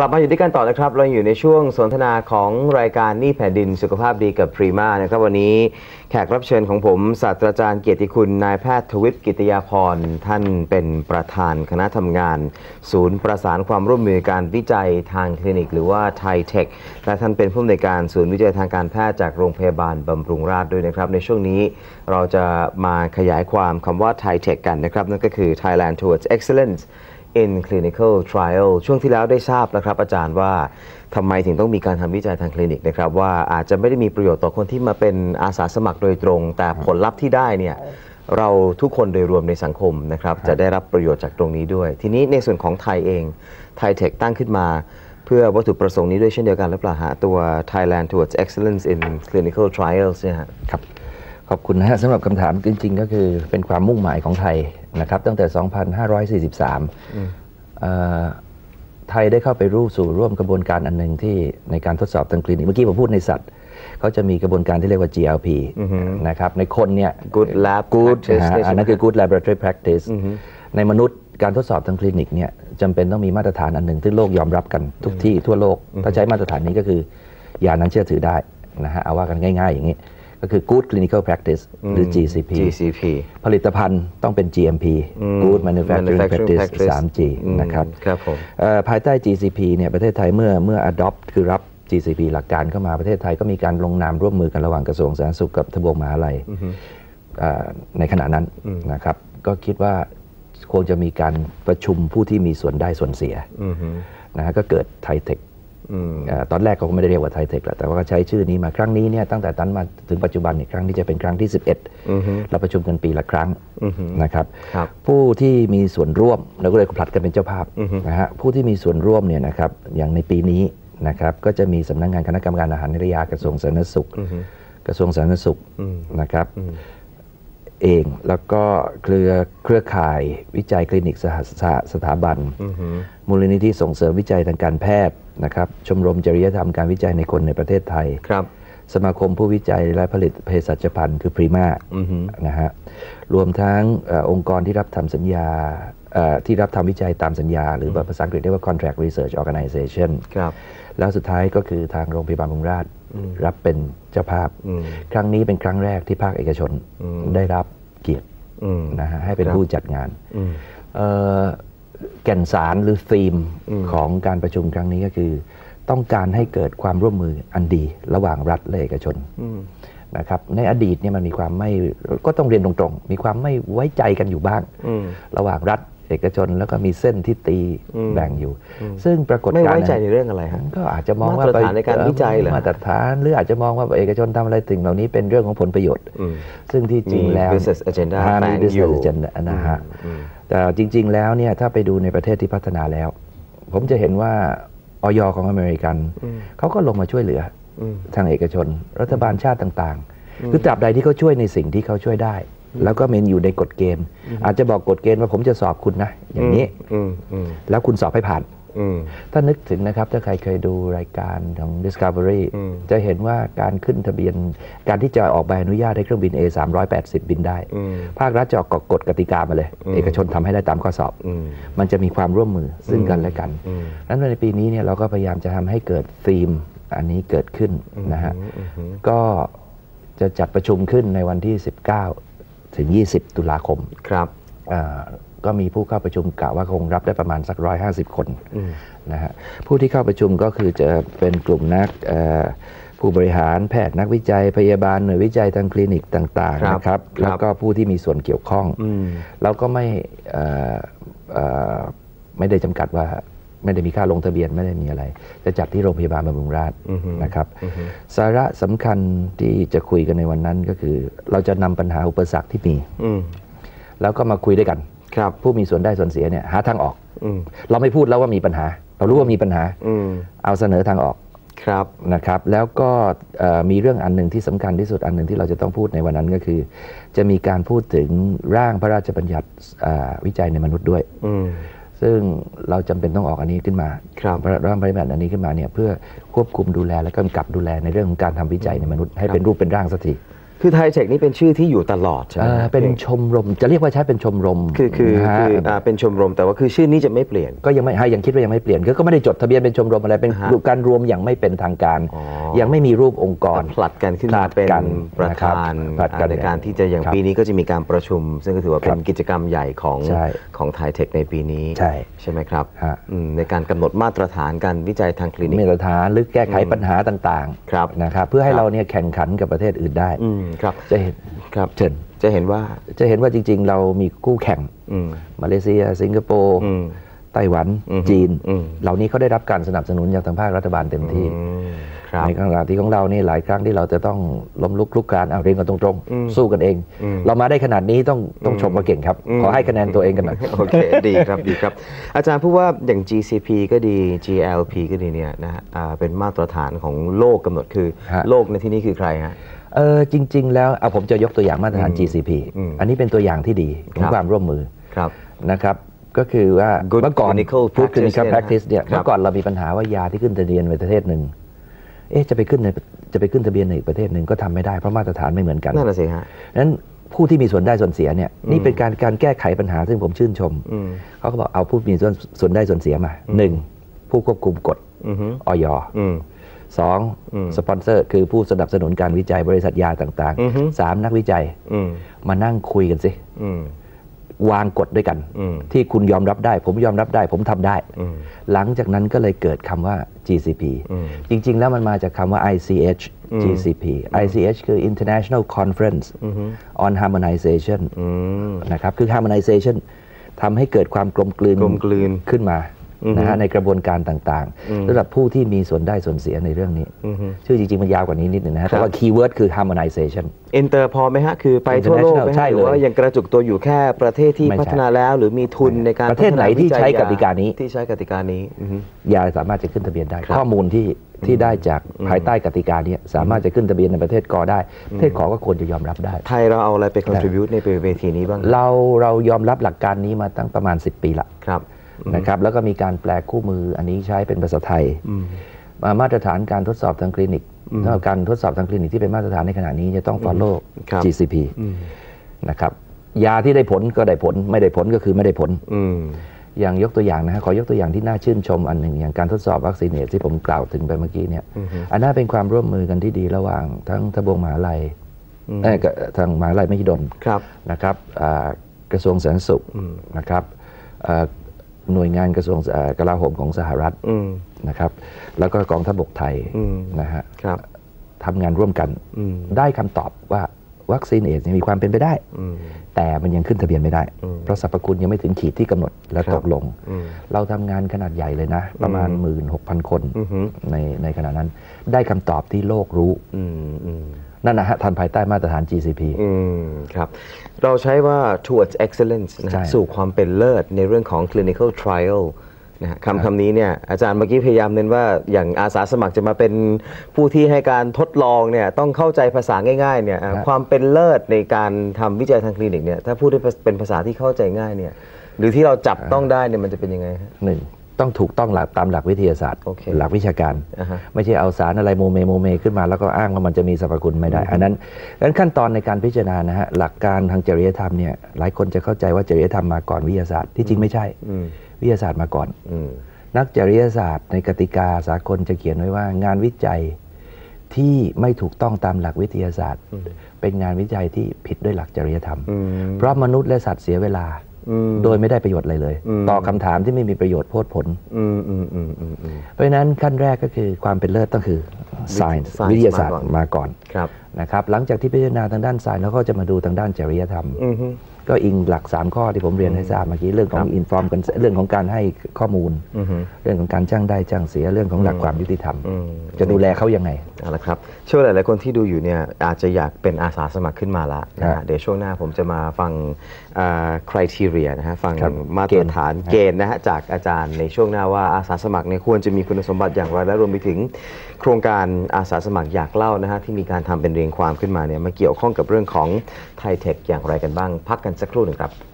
ลับมาอยู่ด้วยกันต่อนะครับ เราอยู่ในช่วงสนทนาของรายการนี่แผ่นดินสุขภาพดีกับพรีมานะครับวันนี้แขกรับเชิญของผมศาสตราจารย์เกียรติคุณนายแพทย์ทวิปกิตยาพรท่านเป็นประธานคณะทำงาน ศูนย์ประสานความร่วมมือการวิจัยทางคลินิก หรือว่าไทเทคและท่านเป็นผู้อำนวยการศูนย์วิจัยทางการแพทย์จากโรงพยาบาลบำรุงราษฎร์ด้วยนะครับ ในช่วงนี้เราจะมาขยายความคำว่าไทเทคกันนะครับนั่นก็คือ Thailand Towards Excellence in clinical trial ช่วงที่แล้วได้ทราบนะครับ อาจารย์ว่าทำไมถึงต้องมีการทำวิจัยทางคลินิกนะครับ ว่าอาจจะไม่ได้มีประโยชน์ต่อคนที่มาเป็นอาสาสมัครโดยตรง แต่ผลลัพธ์ที่ได้เนี่ยเราทุกคนโดยรวมในสังคมนะครับ จะได้รับประโยชน์จากตรงนี้ด้วย ทีนี้ในส่วนของไทยเองไทยเทคตั้งขึ้นมา เพื่อวัตถุประสงค์นี้ด้วยเช่นเดียวกันหรือเปล่าฮะตัว Thailand Towards Excellence in Clinical Trials เนี่ยฮะครับ ขอบคุณนะฮะสำหรับคำถามจริง ๆ ก็คือเป็นความมุ่งหมายของไทยนะครับตั้งแต่ 2543เอ่อไทยได้เข้าไปรู้สู่ร่วมกระบวนการอันหนึ่งที่ในการทดสอบทางคลินิกเมื่อกี้ผมพูดในสัตว์เขาจะมีกระบวนการที่เรียกว่า GLP นะครับในคนเนี่ย Good Lab good Practice นะฮะเนี่ยใช่ไหมอันนั้นคือ good laboratory practice ในมนุษย์การทดสอบทางคลินิกเนี่ยจำเป็นต้องมีมาตรฐานอันหนึ่งที่โลกยอมรับกันทุกที่ทั่วโลก ถ้าใช้มาตรฐานนี้ก็คือยานั้นเชื่อถือได้นะฮะเอาว่ากันง่าย ๆ อย่างนี้ ก็คือ good clinical practice หรือ GCP GCP ผลิตภัณฑ์ต้องเป็น GMP Good Manufacturing Manufacturing Practice Practice 3G นะครับครับผมเอ่อภายใต้ GCP เนี่ยประเทศไทยเมื่อเมื่อ adopt คือรับ GCP หลักการเข้ามาประเทศไทยก็มีการลงนามร่วมมือกันระหว่างกระทรวงสาธารณสุขกับทบวงมหาลัยเอ่อในขณะนั้นนะครับ ก็คิดว่าคงจะมีการประชุมผู้ที่มีส่วนได้ส่วนเสียนะฮะก็เกิดไทเทค ตอนแรกเขาก็ไม่ได้เรียกว่าไทเทคแหละแต่ว่าก็ใช้ชื่อนี้มาครั้งนี้เนี่ยตั้งแต่ตั้นมาถึงปัจจุบันเนี่ยครั้งนี้จะเป็นครั้งที่ 11เราประชุมกันปีละครั้งนะครับครับ ผู้ที่มีส่วนร่วมเราก็เลยผลัดกันเป็นเจ้าภาพนะฮะผู้ที่มีส่วนร่วมเนี่ยนะครับอย่างในปีนี้นะครับก็จะมีสำนักงานคณะกรรมการอาหารและยากระทรวงสาธารณสุข กระทรวงสาธารณสุขนะครับ เอง แล้วก็เครือเครือข่ายวิจัยคลินิกสหสหสถาบัน มูลนิธิส่งเสริมวิจัยทางการแพทย์นะครับ ชมรมจริยธรรมการวิจัยในคนในประเทศไทยครับ สมาคมผู้วิจัยและผลิตเภสัชพันธ์คือพรีมานะฮะรวมทั้งเออองค์กรที่รับทำสัญญาเอ่อที่รับทำวิจัยตามสัญญา หรือภาษาอังกฤษเรียกว่า contract research organization ครับแล้วสุดท้ายก็คือทางโรงพยาบาลบำรุงราษฎ ร์รับเป็นเจ้าภาพ ครั้งนี้เป็นครั้งแรกที่ภาคเอกชนได้รับเกียรติอืมนะฮะให้เป็นครับผู้จัดงานเอ่อแก่นสารหรือธีมของการประชุมครั้งนี้ก็คือ ต้องการให้เกิดความร่วมมืออันดีระหว่างรัฐและเอกชนนะครับในอดีตเนี่ยมันมีความไม่ก็ต้องเรียนตรงๆ มีความไม่ไว้ใจกันอยู่บ้าง ระหว่างรัฐ เอกชนแล้วก็มีเส้นที่ตีแบ่งอยู่ ซึ่งปรากฏไม่การณ์ไว้ใจนั้นในเรื่องอะไรฮะก็อาจจะมองว่ามาตรฐานในการวิจัยเหรอมาตรฐานหรืออาจจะมองว่าเอกชนทำอะไรสิ่งเหล่านี้เป็นเรื่องของผลประโยชน์ ซึ่งที่จริงมีแล้ว business agenda อ่าแฝมีง business อยู่ agenda นะฮะแต่จริง ๆ แล้วเนี่ยถ้าไปดูในประเทศที่พัฒนาแล้ว ผมจะเห็นว่าออยของอเมริกันเขาก็ลงมาช่วยเหลืออทางเอกชน รัฐบาลชาติต่าง ๆ คือตราบใดที่เขาช่วยในสิ่งที่เขาช่วยได้ แล้วก็มันอยู่ในกฎเกณฑ์ อาจจะบอกกฎเกณฑ์ว่าผมจะสอบคุณนะ อย่างนี้อืมอืมแล้วคุณสอบให้ผ่านอืมถ้านึกถึงนะครับ ถ้าใครเคยดูรายการของ Discovery จะเห็นว่าการขึ้นทะเบียน การที่จะออกใบอนุญาตให้เครื่องบิน A 380 บินได้ ภาครัฐจะออกกฎกติกามาเลย เอกชนทำให้ได้ตามข้อสอบ มันจะมีความร่วมมือซึ่งกันและกันนั้นในปีนี้เนี่ยเราก็พยายามจะทำให้เกิดธีมอันนี้เกิดขึ้นนะฮะก็จะจัดประชุมขึ้นในวันที่ 19 ถึง 20 ตุลาคมครับอ่าก็มีผู้เข้าประชุมกะว่าคงรับได้ประมาณสักร้อยห้าสิบคนนะฮะผู้ที่เข้าประชุมก็คือจะเป็นกลุ่มนักเอ่อผู้บริหารแพทย์นักวิจัยพยาบาลหน่วยวิจัยทางคลินิกต่างครับๆนะครับครับแล้วก็ผู้ที่มีส่วนเกี่ยวข้องเราก็ไม่เอ่อเอ่อไม่ได้จำกัดว่า ไม่ได้มีค่าลงทะเบียนไม่ได้มีอะไร จะจัดที่โรงพยาบาลบำรุงราษฎร์นะครับ สาระสำคัญที่จะคุยกันในวันนั้นก็คือ เราจะนำปัญหาอุปสรรคที่มีอืมแล้วก็มาคุยด้วยกันครับผู้มีส่วนได้ส่วนเสียเนี่ยหาทางออกอืมเราไม่พูดแล้วว่ามีปัญหา เรารู้ว่ามีปัญหาอืมเอาเสนอทางออกครับนะครับ แล้วก็เอ่อมีเรื่องอันหนึ่งที่สำคัญที่สุดอันหนึ่งที่เราจะต้องพูดในวันนั้นก็คือ จะมีการพูดถึงร่างพระราชบัญญัติอ่าวิจัยในมนุษย์ด้วยอืม ซึ่งเราจำเป็นต้องออกอันนี้ขึ้นมาครับร่างพระราชบัญญัติอันนี้ขึ้นมาเนี่ยเพื่อควบคุมดูแลและกำกับดูแลในเรื่องของการทำวิจัยในมนุษย์ให้เป็นรูปเป็นร่างสักที คือไทเทคนี่เป็นชื่อที่อยู่ตลอดใช่ไหมเอ่อเป็นชมรมจะเรียกว่าใช้เป็นชมรม คือคือนะฮะคืออ่าเป็นชมรมแต่ว่าคือชื่อนี้จะไม่เปลี่ยนก็ยังไม่ให้ยังคิดว่ายังไม่เปลี่ยนก็ก็ไม่ได้จดทะเบียนเป็นชมรมอะไรเป็นอ่าฮะการรวมอย่างไม่เป็นทางการอ๋อยังไม่มีรูปองค์กรผลัดกันขึ้นผลัมาดเป็นกันประนะครับธานผลัดกันในการที่จะอย่างครับปีนี้ก็จะมีการประชุม ซึ่งก็ถือว่าเป็ครันบกิจกรรมใหญ่ของใช่ของไทเทคในปีนี้ใช่ใช่ไหมครับฮะอืมในการกำหนดมาตรฐานการวิจัยทางคลินิกมาตรฐานหรือแก้ไขปัญหาต่างครับๆนะครับเพื่อให้ครับเราเนี่ยแข่งขันกับประเทศอื่นได้อืมครับจะเห็นครับเชิญจะเห็นว่าจะเห็นว่าจริง ๆ เรามีคู่แข่งอืมมาเลเซีย สิงคโปร์อืมไต้หวันอืมจีนอืมเหล่านี้เขาได้รับการสนับสนุนจากทางภาครัฐบาลเต็มที่อืมครับในขณะที่ของเรานี่หลายครั้งที่เราจะต้องล้มลุกคลุกคลานเอาเรียนกันตรงอืมๆสู้กันเองอืมเรามาได้ขนาดนี้ต้องต้องชมว่าเก่งครับ ขอให้คะแนนตัวเองกันหน่อยโอเคดีครับดีครับ อาจารย์พูดว่าอย่าง GCP ก็ดี GLP ก็ดีเนี่ยนะฮะอ่าเป็นมาตรฐานของโลกกำหนดคือฮะโลกในที่นี้คือใครฮะ เออจริง ๆ แล้วเอาผมจะยกตัวอย่างมาตรฐาน GCP อืมอันนี้เป็นตัวอย่างที่ดีขอครังบความร่วมมือครับนะครับก็คือว่า Good เมื่อก่อน clinical Good practice clinical เนี่ยนะ practice เนี่ยครับเมื่อก่อนเรามีปัญหาว่ายาที่ขึ้นทะเบียนในประเทศหนึ่งเอ๊ะจะไปขึ้นในจะไปขึ้นทะเบียนในอีกประเทศหนึ่งก็ทำไม่ได้เพราะมาตรฐานไม่เหมือนกันนั่นแหละสิฮะนั้นผู้ที่มีส่วนได้ส่วนเสียเนี่ยนี่เป็นการการแก้ไขปัญหาซึ่งผมชื่นชมอืมเขาก็บอกเอาผู้มีส่วนส่วนได้ส่วนเสียมาหนึ่งผู้ควบคุมกฎอือฮึออยอืม สองอืมสปอนเซอร์คือผู้สนับสนุนการวิจัยบริษัทยาต่างอือฮึๆสามนักวิจัยอืมมานั่งคุยกันสิอืมวางกฎด้วยกันอืมที่คุณยอมรับได้ ผมยอมรับได้ ผมทำได้อืมหลังจากนั้นก็เลยเกิดคำว่า GCP อืมจริง ๆ แล้วมันมาจากคำว่า ICH GCP ICH คือ International Conference on Harmonization อืมนะครับ คือ harmonization ทำให้เกิดความกลมกลืนกลมกลืนขึ้นมาอือฮึ นะฮะในกระบวนการต่างๆสำหรับผู้ที่มีส่วนได้ส่วนเสียในเรื่องนี้อือฮึชื่อจริง ๆ มันยาวกว่านี้นิดหนึงนะฮะครับแต่ว่าคีย์เวิร์ดคือ harmonization อินเตอร์พอไหมฮะ คือไปทั่วโลกไหมใช่ฮะหเลยรือว่ายังกระจุกตัวอยู่แค่ประเทศที่ไม่ใช่พัฒนาแล้ว หรือมีทุนในการประเทศไหนที่พัฒาวิจัยใช้ยกติกานี้ที่ใช้กติกานี้อือฮึยาสามารถจะขึ้นทะเบียนได้ครับข้อมูลที่ที่ได้จากภายใต้กติกาเนี้สามารถจะขึ้นทะเบียนในประเทศกอได้ ประเทศขอก็ควรจะยอมรับได้ ไทยเราเอาอะไรไป contribute ในเวทีนี้บ้างเราเรายอมรับหลักการนี้มาตั้งประมาณ 10 ปีละครับ นะครับแล้วก็มีการแปลคู่มืออันนี้ใช้เป็นภาษาไทยอืมมามาตรฐานการทดสอบทางคลินิกสำหรับการทดสอบทางคลินิกที่เป็นมาตรฐานในขณะนี้จะต้อง follow ครับ GCP อืมนะครับยาที่ได้ผลก็ได้ผล ไม่ได้ผลก็คือไม่ได้ผลอืมอย่างยกตัวอย่างนะฮะขอยกตัวอย่างที่น่าชื่นชมอันหนึ่ง อย่างการทดสอบวัคซีนเอดส์ที่ผมกล่าวถึงไปเมื่อกี้เนี่ยอันน่าเป็นความร่วมมือกันที่ดีระหว่างทั้งทบวงมหาลัยเอ้ยกับทางมหาลัยมหิดลครับนะครับอ่ากระทรวงสาธารณสุขนะครับอ่า หน่วยงานกระทรวงอ่ากลาโหมของสหรัฐอืมนะครับแล้วก็กองทัพบกไทยอืมนะฮะครับทำงานร่วมกันอืมได้คำตอบว่าวัคซีนเอดส์เนี่ยมีความเป็นไปได้อืมแต่มันยังขึ้นทะเบียนไม่ได้อืมเพราะสรรพคุณยังไม่ถึงขีดที่กำหนดและครับตกลงอืมเราทำงานขนาดใหญ่เลยนะ ประมาณ 16,000 คนอือฮึในในขณะนั้น ได้คำตอบที่โลกรู้อืมอืม นั่นนะฮะทันภายใต้มาตรฐาน GCP อืมครับ เราใช้ว่า towards excellence นะใช่ฮะสู่ความเป็นเลิศในเรื่องของ clinical trial นะฮะคำคำนี้เนี่ยอาจารย์เมื่อกี้พยายามเน้นว่าอย่างอาสาสมัครจะมาเป็นผู้ที่ให้การทดลองเนี่ยต้องเข้าใจภาษาง่ายๆเนี่ยอะความเป็นเลิศในการทำวิจัยทางคลินิกเนี่ยถ้าพูดได้เป็นภาษาที่เข้าใจง่ายเนี่ยหรือที่เราจับต้องได้เนี่ยมันจะเป็นยังไงฮะหนึ่ง ต้องถูกต้องหลักตามหลักวิทยาศาสตร์โอเคหลักวิชาการอ่าฮะไม่ใช่เอาสารอะไรโมเมโมเมขึ้นมา แล้วก็อ้างว่ามันจะมีสรรพคุณไม่ได้ อันนั้นดังนั้นขั้นตอนในการพิจารณานะฮะหลักการทางจริยธรรมเนี่ยหลายคนจะเข้าใจว่าจริยธรรมมาก่อนวิทยาศาสตร์ที่จริงไม่ใช่อืมวิทยาศาสตร์มาก่อนอืมนักจริยศาสตร์ ในกติกาสากลจะเขียนไว้ว่างานวิจัยที่ไม่ถูกต้องตามหลักวิทยาศาสตร์ เป็นงานวิจัยที่ผิดด้วยหลักจริยธรรมอืมเพราะมนุษย์และสัตว์เสียเวลาอืม โดยไม่ได้ประโยชน์อะไรเลยอืมตอบคำถามที่ไม่มีประโยชน์โพดผลอืมอืมอืมอืมอืมเพราะฉะนั้นขั้นแรกก็คือความเป็นเลิศต้องคือ science science วิทยาศาสตร์มาก่อนมาก่อนครับนะครับ หลังจากที่พิจารณาทางด้าน science แล้วก็จะมาดูทางด้านจริยธรรมอือฮึ ก็อิงหลัก 3 ข้อที่ผมเรียนให้ทราบเมื่อกี้เรื่องของ inform กันเรื่องของการให้ข้อมูลอือฮึเรื่องของการจ้างได้จ้างเสียเรื่องของหลักความยุติธรรมอืมจะดูแลเขายังไงเอาละครับเชื่อว่าหลาย ๆ คนที่ดูอยู่เนี่ยอาจจะอยากเป็นอาสาสมัครขึ้นมาละนะครัฮะบเดี๋ยวช่วงหน้าผมจะมาฟังคุณทีเรียนะฮะฟังครับมาตรฐานเกณฑ์นะฮะจากอาจารย์ในช่วงหน้าว่าอาสาสมัครเนี่ยควรจะมีคุณสมบัติอย่างไรและรวมไปถึง โครงการอาสาสมัครอยากเล่านะฮะที่มีการทำเป็นเรียงความขึ้นมาเนี่ยมาเกี่ยวข้องกับเรื่องของไทเทคอย่างไรกันบ้างพักกันสักครู่หนึ่งครับ